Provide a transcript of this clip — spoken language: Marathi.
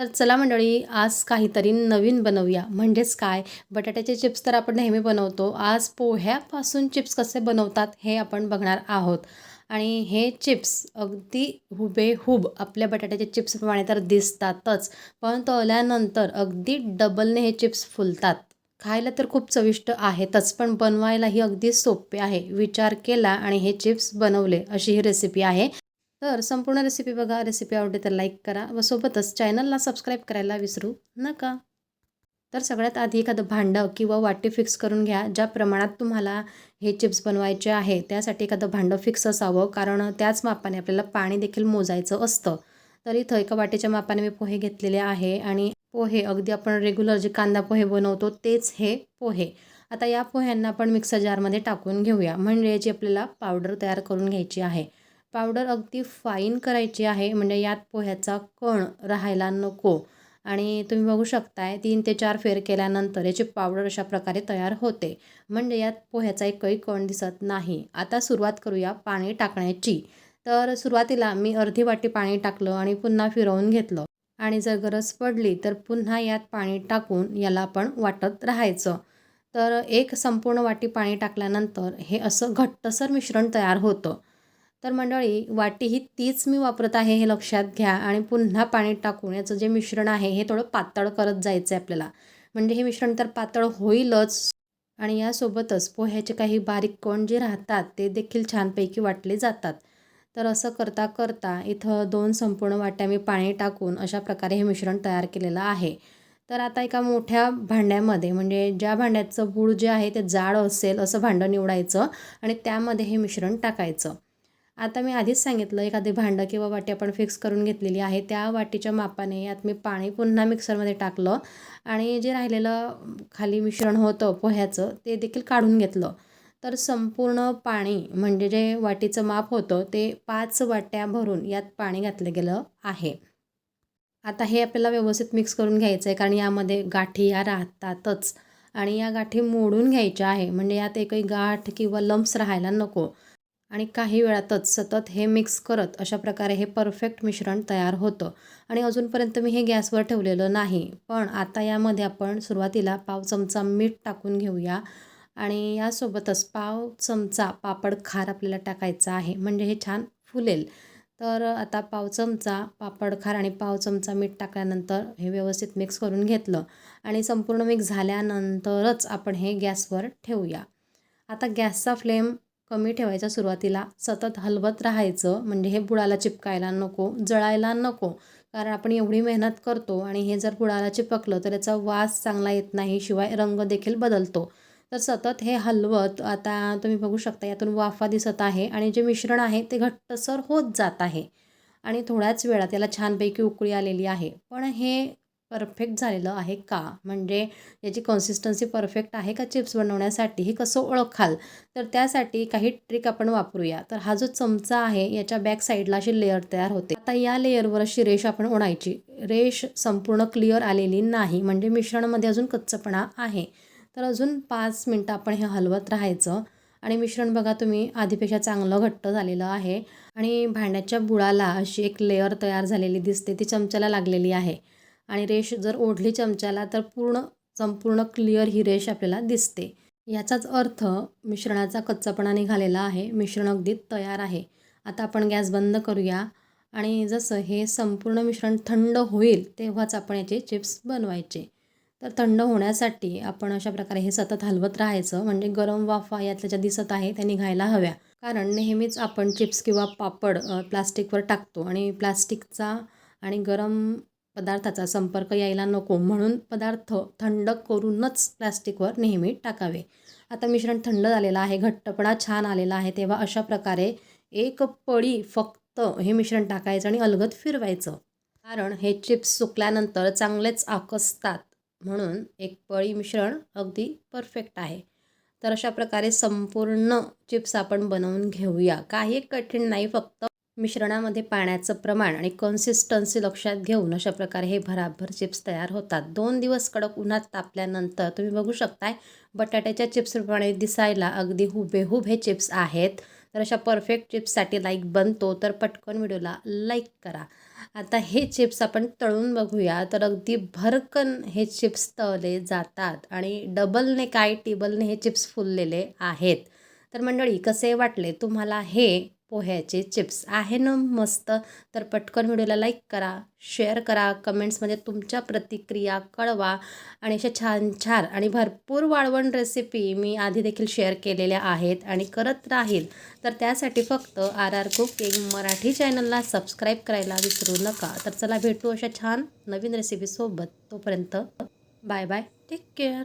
तर चला मंडळी आज काहीतरी नवीन बनवूया. म्हणजेच काय? बटाट्याचे चिप्स तर आपण नेहमी बनवतो. आज पोह्यापासून चिप्स कसे बनवतात हे आपण बघणार आहोत. आणि हे चिप्स अगदी हुबेहूब आपल्या बटाट्याचे चिप्सप्रमाणे तर दिसतातच पण तळल्यानंतर अगदी डबलने हे चिप्स फुलतात. खायला तर खूप चविष्ट आहेतच पण बनवायलाही अगदी सोपे आहे. विचार केला आणि हे चिप्स बनवले अशी ही रेसिपी आहे. तर संपूर्ण रेसिपी बघा रेसिपी आवडली तर लाईक करा व सोबतच चॅनलला सबस्क्राईब करायला विसरू नका. तर सगळ्यात आधी एखादं भांडं किंवा वाटी फिक्स करून घ्या ज्या प्रमाणात तुम्हाला हे चिप्स बनवायचे आहे त्यासाठी एखादं भांडं फिक्स असावं कारण त्याच मापाने आपल्याला पाणी देखील मोजायचं असतं. तर इथं एका वाटीच्या मापाने मी पोहे घेतलेले आहे आणि पोहे अगदी आपण रेग्युलर जे कांदा पोहे बनवतो तेच हे पोहे. आता या पोह्यांना आपण मिक्सर जारमध्ये टाकून घेऊया. म्हणजे याची आपल्याला पावडर तयार करून घ्यायची आहे. पावडर अगदी फाईन करायची आहे. म्हणजे यात पोह्याचा कण राहायला नको. आणि तुम्ही बघू शकताय तीन ते चार फेर केल्यानंतर याची पावडर अशा प्रकारे तयार होते. म्हणजे यात पोह्याचा एकही कण दिसत नाही. आता सुरुवात करूया पाणी टाकण्याची. तर सुरुवातीला मी अर्धी वाटी पाणी टाकलं आणि पुन्हा फिरवून घेतलं. आणि जर गरज पडली तर पुन्हा यात पाणी टाकून याला आपण वाटत राहायचं. तर एक संपूर्ण वाटी पाणी टाकल्यानंतर हे असं घट्टसर मिश्रण तयार होतं. तर मंडळी वाटी ही तीच मी वापरत आहे हे लक्षात घ्या आणि पुन्हा पाणी टाकून याचं जे मिश्रण आहे हे थोडं पातळ करत जायचं आहे आपल्याला. म्हणजे हे मिश्रण तर पातळ होईलच आणि यासोबतच पोह्याचे काही बारीक कण जे राहतात ते देखील छानपैकी वाटले जातात. तर असं करता करता इथं दोन संपूर्ण वाट्या मी पाणी टाकून अशा प्रकारे हे मिश्रण तयार केलेलं आहे. तर आता एका मोठ्या भांड्यामध्ये म्हणजे ज्या भांड्याचं बूळ जे आहे ते जाड असेल असं भांडं निवडायचं आणि त्यामध्ये हे मिश्रण टाकायचं. आता मी आधीच सांगितलं एखादी भांडं किंवा वाटी आपण फिक्स करून घेतलेली आहे त्या वाटीच्या मापाने यात मी पाणी पुन्हा मिक्सरमध्ये टाकलं आणि जे राहिलेलं खाली मिश्रण होतं पोह्याचं ते देखील काढून घेतलं. तर संपूर्ण पाणी म्हणजे जे वाटीचं माप होतं ते पाच वाट्या भरून यात पाणी घातलं गेलं आहे. आता हे आपल्याला व्यवस्थित मिक्स करून घ्यायचं आहे कारण यामध्ये गाठी या राहतातच. आणि या गाठी मोडून घ्यायच्या आहे म्हणजे यात एकही गाठ किंवा लम्स राहायला नको. आणि काही वेळातच सतत हे मिक्स करत अशा प्रकारे हे परफेक्ट मिश्रण तयार होतं. आणि अजूनपर्यंत मी हे गॅसवर ठेवलेलं नाही. पण आता यामध्ये आपण सुरुवातीला पाव चमचा मीठ टाकून घेऊया. आणि यासोबतच पाव चमचा पापड खार आपल्याला टाकायचा आहे. म्हणजे हे छान फुलेल. तर आता पाव चमचा पापड खार आणि पाव चमचा मीठ टाकल्यानंतर हे व्यवस्थित मिक्स करून घेतलं. आणि संपूर्ण मिक्स झाल्यानंतरच आपण हे गॅसवर ठेवूया. आता गॅसचा फ्लेम कमी ठेवायचा सुरुवातीला सतत हलवत राहायचं म्हणजे हे बुडाला चिपकायला नको जळायला नको. कारण आपण एवढी मेहनत करतो आणि हे जर बुडाला चिपकलं तर याचा वास चांगला येत नाही शिवाय रंग देखील बदलतो. तर सतत हे हलवत आता तुम्ही बघू शकता यातून वाफा दिसत आहे आणि जे मिश्रण आहे ते घट्टसर होत जात आहे. आणि थोड्याच वेळात याला छानपैकी उकळी आलेली आहे. पण हे परफेक्ट झालेलं आहे का? म्हणजे याची कन्सिस्टन्सी परफेक्ट आहे का चिप्स बनवण्यासाठी? हे कसं ओळखाल? तर त्यासाठी काही ट्रिक आपण वापरूया. तर हा जो चमचा आहे याच्या बॅक साईडला अशी लेअर तयार होते. आता या लेअरवर अशी रेष आपण ओढायची. रेष संपूर्ण क्लिअर आलेली नाही. म्हणजे मिश्रणामध्ये अजून कच्चपणा आहे. तर अजून पाच मिनटं आपण हे हलवत राहायचं. आणि मिश्रण बघा तुम्ही आधीपेक्षा चांगलं घट्ट झालेलं आहे. आणि भांड्याच्या बुळाला अशी एक लेअर तयार झालेली दिसते. ती चमच्याला लागलेली आहे. आणि रेष जर ओढली चमच्याला तर पूर्ण संपूर्ण क्लिअर ही रेष आपल्याला दिसते. याचाच अर्थ मिश्रणाचा कच्चापणा निघालेला आहे. मिश्रण अगदी तयार आहे. आता आपण गॅस बंद करूया. आणि जसं हे संपूर्ण मिश्रण थंड होईल तेव्हाच आपण याचे चिप्स बनवायचे. तर थंड होण्यासाठी आपण अशा प्रकारे हे सतत हलवत राहायचं. म्हणजे गरम वाफा यातल्या ज्या दिसत आहे त्या निघायला हव्या. कारण नेहमीच आपण चिप्स किंवा पापड प्लास्टिकवर टाकतो. आणि प्लास्टिकचा आणि गरम पदार्थाचा संपर्क यायला नको म्हणून पदार्थ थंड करूनच प्लॅस्टिकवर नेहमी टाकावे. आता मिश्रण थंड झालेलं आहे घट्टपणा छान आलेला आहे तेव्हा अशा प्रकारे एक पळी फक्त हे मिश्रण टाकायचं आणि अलगद फिरवायचं. कारण हे चिप्स सुकल्यानंतर चांगलेच आकसतात म्हणून एक पळी मिश्रण अगदी परफेक्ट आहे. तर अशा प्रकारे संपूर्ण चिप्स आपण बनवून घेऊया. काही कठीण नाही फक्त मिश्रणामध्ये पाण्याचं प्रमाण आणि कन्सिस्टन्सी लक्षात घेऊन अशा प्रकारे हे भराभर चिप्स तयार होतात. दोन दिवस कडक उन्हात तापल्यानंतर तुम्ही बघू शकताय बटाट्याच्या चिप्सप्रमाणे दिसायला अगदी हुबेहूब हे चिप्स आहेत. तर अशा परफेक्ट चिप्ससाठी लाईक बनतो तर पटकन व्हिडिओला लाईक करा. आता हे चिप्स आपण तळून बघूया तर अगदी भरकन हे चिप्स तळले जातात आणि डबलने काय टेबलने हे चिप्स फुललेले आहेत. तर मंडळी कसे वाटले तुम्हाला हे पोह्याचे चिप्स आहे ना मस्त? तर पटकन व्हिडिओला लाईक करा शेअर करा कमेंट्समध्ये तुमच्या प्रतिक्रिया कळवा. आणि अशा छान छान आणि भरपूर वाळवण रेसिपी मी आधी देखील शेअर केलेल्या आहेत आणि करत राहील. तर त्यासाठी फक्त आर आर कुकिंग मराठी चॅनलला सबस्क्राईब करायला विसरू नका. तर चला भेटू अशा छान नवीन रेसिपीसोबत तोपर्यंत बाय बाय टेक केअर